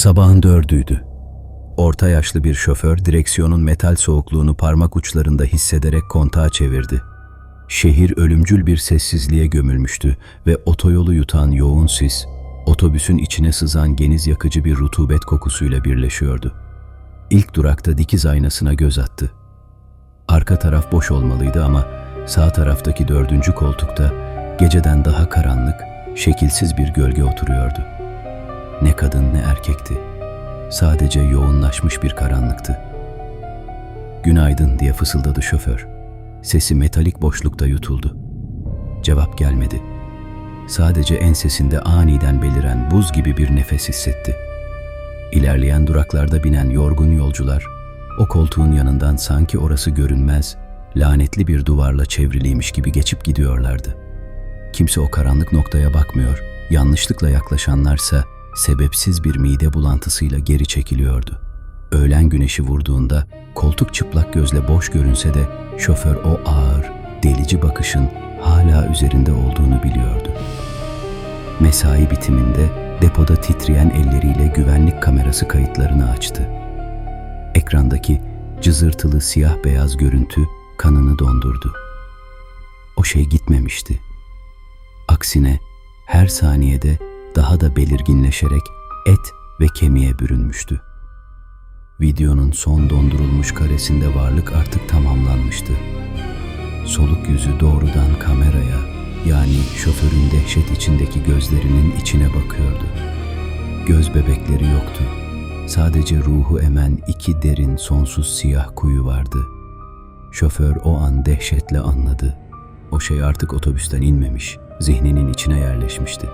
Sabahın dördüydü. Orta yaşlı bir şoför direksiyonun metal soğukluğunu parmak uçlarında hissederek kontağı çevirdi. Şehir ölümcül bir sessizliğe gömülmüştü ve otoyolu yutan yoğun sis, otobüsün içine sızan geniz yakıcı bir rutubet kokusuyla birleşiyordu. İlk durakta dikiz aynasına göz attı. Arka taraf boş olmalıydı ama sağ taraftaki dördüncü koltukta geceden daha karanlık, şekilsiz bir gölge oturuyordu. Ne kadın ne erkekti. Sadece yoğunlaşmış bir karanlıktı. Günaydın diye fısıldadı şoför. Sesi metalik boşlukta yutuldu. Cevap gelmedi. Sadece ensesinde aniden beliren buz gibi bir nefes hissetti. İlerleyen duraklarda binen yorgun yolcular, o koltuğun yanından sanki orası görünmez, lanetli bir duvarla çevriliymiş gibi geçip gidiyorlardı. Kimse o karanlık noktaya bakmıyor, yanlışlıkla yaklaşanlarsa sebepsiz bir mide bulantısıyla geri çekiliyordu. Öğlen güneşi vurduğunda koltuk çıplak gözle boş görünse de şoför o ağır, delici bakışın hala üzerinde olduğunu biliyordu. Mesai bitiminde depoda titreyen elleriyle güvenlik kamerası kayıtlarını açtı. Ekrandaki cızırtılı siyah beyaz görüntü kanını dondurdu. O şey gitmemişti. Aksine her saniyede daha da belirginleşerek et ve kemiğe bürünmüştü. Videonun son dondurulmuş karesinde varlık artık tamamlanmıştı. Soluk yüzü doğrudan kameraya, yani şoförün dehşet içindeki gözlerinin içine bakıyordu. Göz bebekleri yoktu. Sadece ruhu emen iki derin sonsuz siyah kuyu vardı. Şoför o an dehşetle anladı. O şey artık otobüsten inmemiş, zihninin içine yerleşmişti.